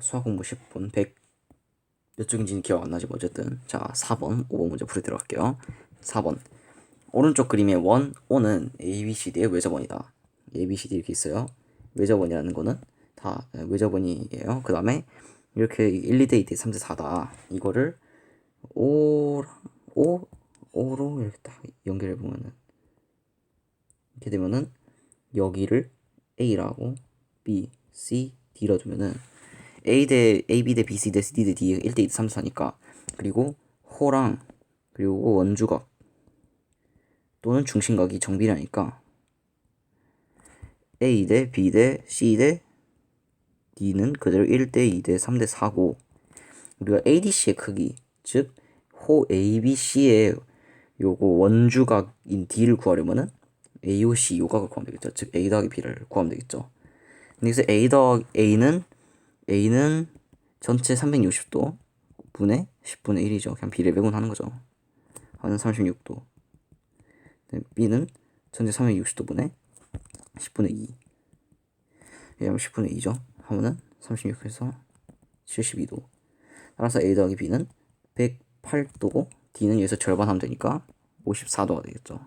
수학 공부 10분 100 몇 쪽인지는 기억 안 나지 뭐 어쨌든. 자 4번 5번 문제 풀이 들어갈게요. 4번. 오른쪽 그림의 원, 오는 ABCD의 외접원이다. ABCD 이렇게 있어요. 외접원이라는 거는 다 외접원이에요. 그 다음에 이렇게 1, 2대 2대 3대 4다. 이거를 5, 5, 5로 이렇게 딱 연결해 보면은 이렇게 되면은 여기를 A라고 B, C, D라 두면은 A 대 A, B 대 B, C 대 C 대 D 1대 2대 3, 4니까 그리고 호랑 그리고 원주각 또는 중심각이 정비라니까 A 대 B 대 C 대 D는 그대로 1대 2대 3대 4고 우리가 ADC의 크기 즉 호 ABC의 요거 원주각인 D를 구하려면은 AOC 요각을 구하면 되겠죠. 즉 A 더하기 B를 구하면 되겠죠. 여기서 A 더하기 A는 A는 전체 360도 분의 10분의 1이죠. 그냥 B를 매분하는 거죠. 하는 36도. B는 전체 360도 분의 10분의 2. 왜냐면 10분의 2죠. 하면은 36에서 72도. 따라서 A 더하기 B는 108도고 D는 여기서 절반 하면 되니까 54도가 되겠죠.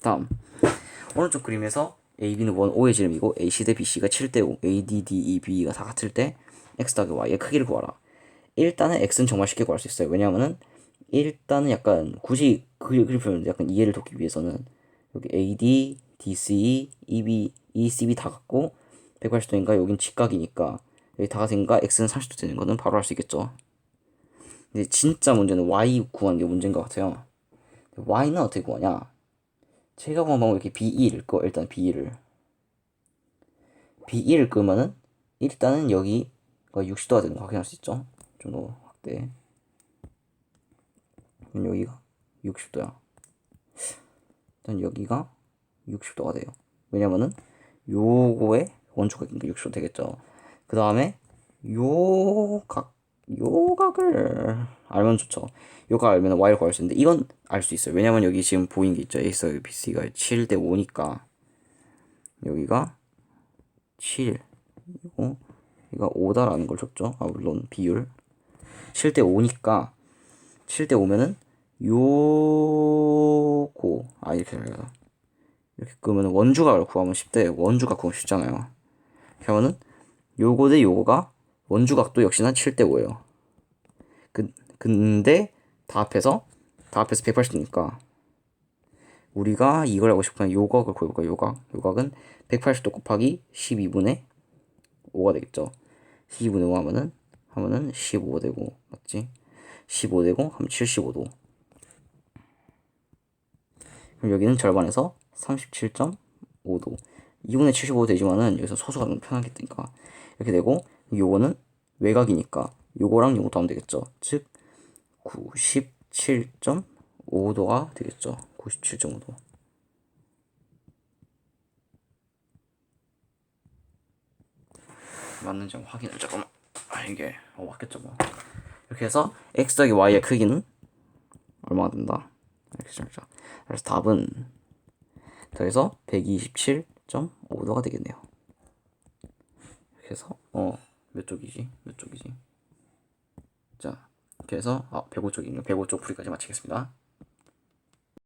다음 오른쪽 그림에서 AB는 원 5의 지름이고 AC 대 BC가 7대 5, AD, DE, BE가 다 같을 때 X 더하기 Y의 크기를 구하라. 일단은 X는 정말 쉽게 구할 수 있어요. 왜냐하면은 일단은 약간 굳이 그 그리프를 약간 이해를 돕기 위해서는 여기 AD, DCE, EB, ECB 다 같고 180도니까 여긴 직각이니까 여기 다 같으니까 X는 30도 되는 거는 바로 할 수 있겠죠. 근데 진짜 문제는 Y 구하는 게 문제인 것 같아요. Y는 어떻게 구하냐? 제가 구한 방법 이렇게 B1을 꺼 일단 B1을 B1을 끄면은 일단은 여기 가 60도가 되는 거 확인할 수 있죠. 좀 더 확대. 그럼 여기가 60도야. 일단 여기가 60도가 돼요. 왜냐면은 요거의 원초각이니까 60도 되겠죠. 그 다음에 요각 요각을 알면 좋죠. 요각 알면 y를 구할 수 있는데 이건 알 수 있어요. 왜냐면 여기 지금 보인 게 있죠. A서 BC가 7대 5니까 여기가 7 이고 여기가 5다라는 걸 줬죠. 아 물론 비율 7대 5니까 7대 5면은 요고 아 이렇게 해요. 이렇게 끄면 원주각을 구하면 쉽대. 원주각 구하면 쉽잖아요. 그러면은 요거 대 요거가 원주각도 역시나 7대 5예요. 그, 근데 다 합해서 다 합해서 180도니까 우리가 이걸 하고 싶으면 요각을 구해볼까 요각 요각은 180도 곱하기 12분의 5가 되겠죠. 12분의 5 하면은 하면은 15 되고 맞지? 15 되고 하면 75도. 그럼 여기는 절반에서 37.5도. 2분의 75 되지만은 여기서 소수가 너무 편하겠니까 이렇게 되고 요거는 외곽이니까 요거랑 요것도 하면 되겠죠. 즉 97.5도가 되겠죠. 97.5도. 맞는지 한번 확인을 잠깐만. 아 이게 어 맞겠죠 뭐. 이렇게 해서 x 더하기 y의 크기는 얼마가 된다. 이렇게 자 그래서 답은 더해서 127.5도가 되겠네요. 이렇게 해서 어몇 쪽이지? 몇 쪽이지? 자, 이렇게 해서 아, 105쪽이네요. 105쪽 풀이까지 마치겠습니다.